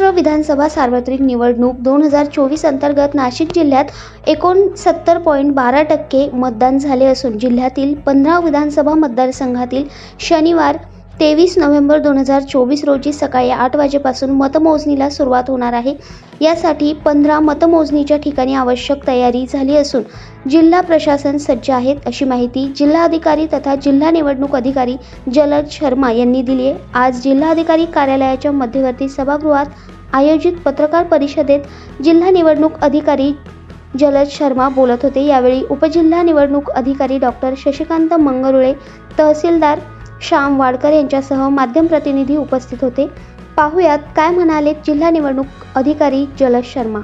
महाराष्ट्र विधानसभा सार्वत्रिक निवडणूक दोन हजार चोवीस अंतर्गत नाशिक जिल्ह्यात एकोणसत्तर पॉईंट बारा टक्के मतदान झाले असून जिल्ह्यातील पंधरा विधानसभा मतदारसंघातील शनिवार तेवीस नोव्हेंबर दोन हजार चोवीस रोजी सकाळी आठ वाजेपासून मतमोजणीला सुरुवात होणार आहे. यासाठी पंधरा मतमोजणीच्या ठिकाणी आवश्यक तयारी झाली असून जिल्हा प्रशासन सज्ज आहेत अशी माहिती जिल्हाधिकारी तथा जिल्हा निवडणूक अधिकारी जलद शर्मा यांनी दिली आहे. आज जिल्हाधिकारी कार्यालयाच्या मध्यवर्ती सभागृहात आयोजित पत्रकार परिषदेत जिल्हा निवडणूक अधिकारी जलद शर्मा बोलत होते. यावेळी उपजिल्हा निवडणूक अधिकारी डॉक्टर शशिकांत मंगरुळे तहसीलदार श्याम वाडकर यांच्यासह माध्यम प्रतिनिधी उपस्थित होते. पाहुयात काय म्हणाले जिल्हा निवडणूक अधिकारी जलद शर्मा.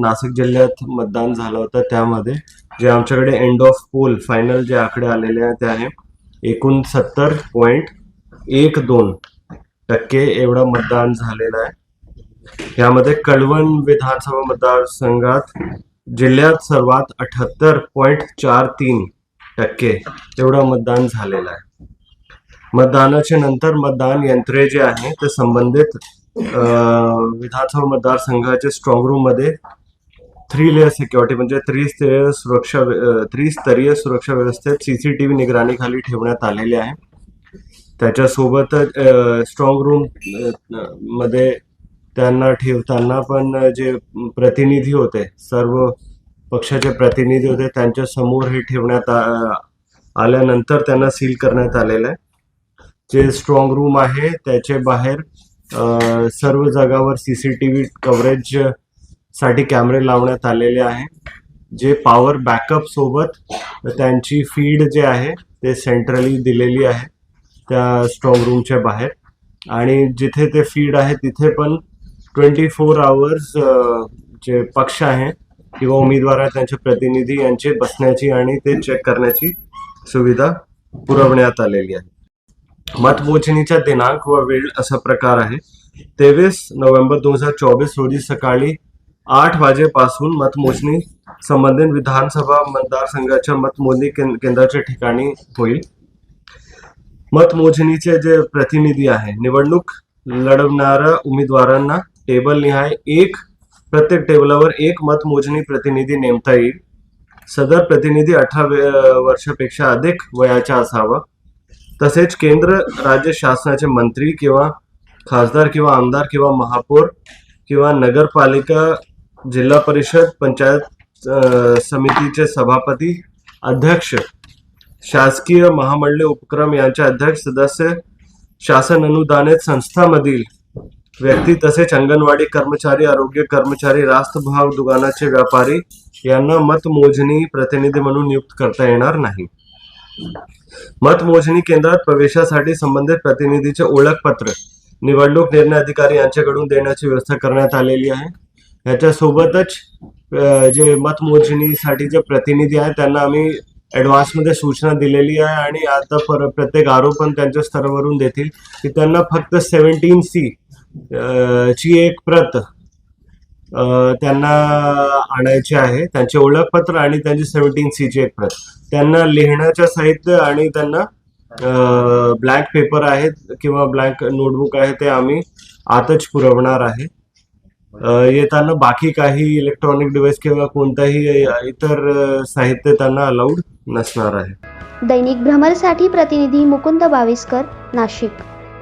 नाशिक जिल्ह्यात मतदान झालं होतं त्यामध्ये. जे आमच्याकडे एंड ऑफ पोल फायनल जे आकडे आलेले आहेत ते आहे एकोणसत्तर पॉईंट एक दोन. टक्के एवढं मतदान झालेलं आहे. यामध्ये कळवण विधानसभा मतदारसंघात जिल्ह्यात सर्वात अठ्याहत्तर पॉईंट चार तीन टक्के एवढं मतदान झालेलं आहे. मतदानाच्या नंतर मतदान यंत्रे जे आहे ते संबंधित विधानसभा मतदारसंघाचे स्ट्रॉंग रूममध्ये थ्री लेअर सिक्युरिटी म्हणजे त्रिस्तरीय सुरक्षा त्रिस्तरीय सुरक्षा व्यवस्थेत सीसीटीव्ही निगराणीखाली ठेवण्यात आलेले आहे. त्याच्यासोबतच स्ट्रॉंग रूममध्ये त्यांना ठेवताना पण जे प्रतिनिधी होते सर्व पक्षाचे प्रतिनिधी होते त्यांच्यासमोर हे ठेवण्यात आ- आल्यानंतर त्यांना सील करण्यात आलेलं आहे. जे स्ट्रॉंग रूम आहे त्याचे बाहेर अ, सर्व जागावर व्ही कव्हरेजसाठी कॅमेरे लावण्यात आलेले आहे. जे पॉवर बॅकअप सोबत त्यांची फीड जे आहे ते सेंट्रली दिलेली आहे. त्या स्ट्रॉंग रूमच्या बाहेर. आणि जिथे ते फीड आहे तिथे पण ट्वेंटी फोर आवर्स जे पक्ष आहे किंवा उमेदवार आहेत त्यांचे प्रतिनिधी यांचे बसण्याची आणि ते चेक करण्याची सुविधा पुरवण्यात आलेली आहे. मतमोजणीचा दिनांक व वेळ असा प्रकार आहे. तेवीस नोव्हेंबर दोन हजार चोवीस रोजी सकाळी आठ वाजेपासून मतमोजणी संबंधित विधानसभा मतदारसंघाच्या मतमोजणी केंद्राच्या ठिकाणी होईल. मतमोजणीचे जे प्रतिनिधी आहे निवडणूक लढवणाऱ्या उमेदवारांना टेबल निहाय एक प्रत्येक टेबलावर एक मतमोजणी प्रतिनिधी नेमता येईल. सदर प्रतिनिधी अठरा वर्षापेक्षा अधिक वयाचा असावा. तसेच केंद्र राज्य शासनाचे मंत्री किंवा खासदार किंवा आमदार किंवा महापौर किंवा नगरपालिका जिल्हा परिषद पंचायत समितीचे सभापती अध्यक्ष शासकीय महामंडळे उपक्रम यांच्या अध्यक्ष सदस्य शासन अनुदानित संस्थामधील व्यक्ती तसेच अंगणवाडी कर्मचारी आरोग्य कर्मचारी रास्तभाव दुकानाचे व्यापारी यांना मतमोजणी प्रतिनिधी म्हणून नियुक्त करता येणार नाही. मतमोजणी केंद्रात प्रवेशासाठी संबंधित प्रतिनिधीचे ओळखपत्र निवडणूक निर्णय अधिकारी यांच्याकडून देण्याची व्यवस्था करण्यात आलेली आहे. याच्यासोबतच जे मतमोजणीसाठी जे प्रतिनिधी आहेत त्यांना आम्ही ॲडव्हान्समध्ये सूचना दिलेली आहे आणि आता पर प्रत्येक आरोपण त्यांच्या स्तरावरून देतील. की त्यांना फक्त सेव्हन्टीन सी ची एक प्रत त्यांना आणायची आहे. त्यांचे ओळखपत्र आणि त्यांची सेव्हन्टीन सी ची एक प्रत. त्यांना लिहिण्याचं साहित्य आणि त्यांना ब्लँक पेपर आहेत किंवा ब्लँक नोटबुक आहे ते आम्ही आतच पुरवणार आहे. येताना बाकी काही इलेक्ट्रॉनिक डिव्हाइस किंवा कोणताही इतर साहित्य त्यांना अलाउड नसणार आहे. दैनिक भ्रमरसाठी प्रतिनिधी मुकुंद बाविस्कर नाशिक.